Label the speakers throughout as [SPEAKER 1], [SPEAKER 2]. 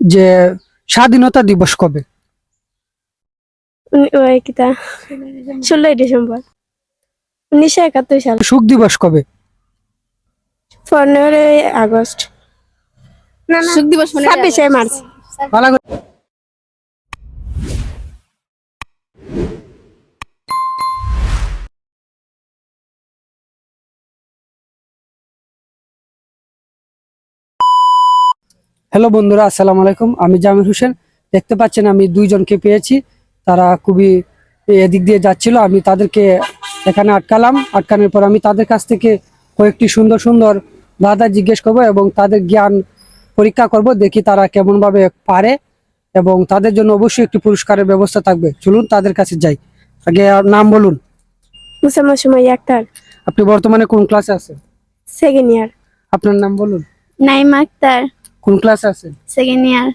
[SPEAKER 1] যে স্বাধীনতা দিবস কবে?
[SPEAKER 2] ওই কিতা ষোলোই ডিসেম্বর। উনিশশো একাত্তর সাল।
[SPEAKER 1] সুখ দিবস কবে?
[SPEAKER 2] পনেরোই আগস্ট।
[SPEAKER 3] সুখ দিবস
[SPEAKER 2] ছাব্বিশে মার্চ।
[SPEAKER 1] হ্যালো বন্ধুরা আসসালামু আলাইকুম। আমি জামির হোসেন। দেখতে পাচ্ছেন আমি দুইজনকে পেয়েছি। তারা খুবই এদিক দিয়ে যাচ্ছিল। আমি তাদেরকে এখানে আটকালাম। আটকানোর পর আমি তাদের কাছ থেকে কয়েকটি সুন্দর সুন্দর দাদা জিজ্ঞেস করব এবং তাদের জ্ঞান পরীক্ষা করব দেখি তারা কেমনভাবে পারে এবং তাদের জন্য অবশ্যই একটি পুরস্কারের ব্যবস্থা থাকবে। চলুন তাদের কাছে যাই। আগে আর নাম বলুন।
[SPEAKER 2] আক্তার।
[SPEAKER 1] আপনি বর্তমানে কোন ক্লাসে আছেন?
[SPEAKER 2] সেকেন্ড ইয়ার
[SPEAKER 1] আপনার নাম বলুন।
[SPEAKER 3] নাইমা আক্তার।
[SPEAKER 1] কোন ক্লাসে আছেন
[SPEAKER 3] সেকেন্ড ইয়ার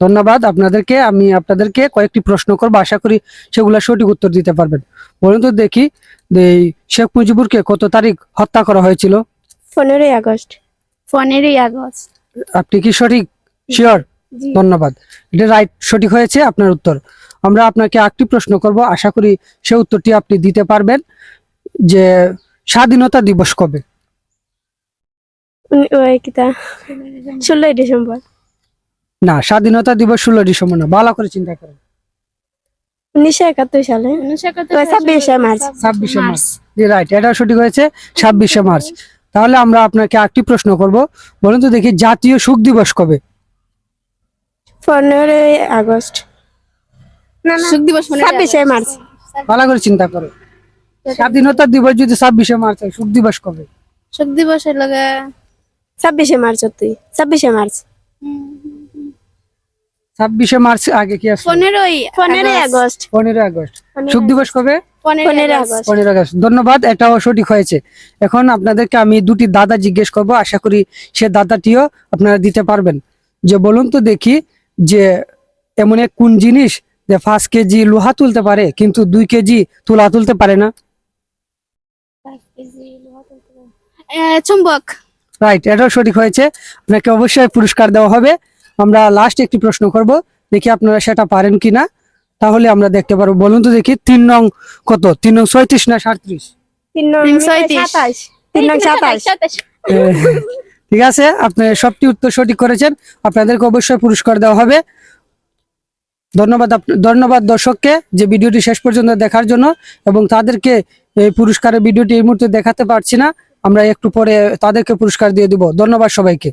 [SPEAKER 1] ধন্যবাদ আপনাদেরকে আমি আপনাদেরকে কয়েকটি প্রশ্ন করব আশা করি সেগুলো সঠিক উত্তর দিতে পারবেন। বলুন তো দেখি শেখ মুজিবুরকে কত তারিখ হত্যা করা হয়েছিল?
[SPEAKER 2] পনেরোই আগস্ট।
[SPEAKER 3] পনেরোই আগস্ট।
[SPEAKER 1] আপনি কি সঠিক? শিওর ধন্যবাদ। এটা রাইট সঠিক হয়েছে আপনার উত্তর। আমরা আপনাকে একটি প্রশ্ন করব আশা করি সে উত্তরটি আপনি দিতে পারবেন যে স্বাধীনতা দিবস কবে?
[SPEAKER 2] ওই কিতা ষোলোই ডিসেম্বর।
[SPEAKER 1] না স্বাধীনতা দিবস ষোলো ডিসেম্বর না ভালো করে চিন্তা করেন
[SPEAKER 2] উনিশশো একাত্তর সালে। ছাব্বিশে মার্চ।
[SPEAKER 1] ছাব্বিশে মার্চ। রাইট এটাও সঠিক হয়েছে ছাব্বিশে মার্চ। তাহলে আমরা আপনাকে একটি প্রশ্ন করব। বলুন তো দেখি জাতীয় সুখ দিবস কবে?
[SPEAKER 2] পনেরোই আগস্ট।
[SPEAKER 3] সুখ দিবস
[SPEAKER 2] ছাব্বিশে মার্চ।
[SPEAKER 1] ভালো করে চিন্তা করো। স্বাধীনতা দিবস যদি ছাব্বিশে মার্চ হয় সুখ দিবস কবে?
[SPEAKER 3] সুখ দিবসের লগে
[SPEAKER 2] ছাব্বিশে মার্চ তুই ছাব্বিশে মার্চ।
[SPEAKER 1] ছাব্বিশে মার্চ আগে কি আছে
[SPEAKER 3] পনেরোই
[SPEAKER 2] পনেরোই আগস্ট।
[SPEAKER 1] পনেরো আগস্ট। সুখ দিবস কবে?
[SPEAKER 2] পনেরোই আগস্ট।
[SPEAKER 1] পনেরো আগস্ট। ধন্যবাদ এটাও সঠিক হয়েছে। এখন আপনাদেরকে আমি দুটি দাদা জিজ্ঞেস করব আশা করি সে দাদাটিও আপনারা দিতে পারবেন। যে বলুন তো দেখি যে এমন এক কোন জিনিস যে পাঁচ কেজি লোহা তুলতে পারে কিন্তু দুই কেজি তুলা তুলতে পারে না?
[SPEAKER 3] চুম্বক।
[SPEAKER 1] রাইট এটাও সঠিক হয়েছে। আপনাকে অবশ্যই পুরস্কার দেওয়া হবে। আমরা লাস্ট একটি প্রশ্ন করব দেখি আপনারা সেটা পারেন কিনা। তাহলে আমরা দেখতে পারব। বলুন তো দেখি তিন নং কত? তিন নং ছয়ত্রিশ না সাঁত্রিশ?
[SPEAKER 2] নং নং
[SPEAKER 1] ঠিক আছে আপনি সবটি উত্তর সঠিক করেছেন। আপনাদেরকে অবশ্যই পুরস্কার দেওয়া হবে। ধন্যবাদ ধন্যবাদ দর্শককে যে ভিডিওটি শেষ পর্যন্ত দেখার জন্য এবং তাদেরকে এই পুরস্কারের ভিডিওটি এই মুহূর্তে দেখাতে পারছি না। আমরা একটু পরে তাদেরকে পুরস্কার দিয়ে দিব। ধন্যবাদ সবাইকে।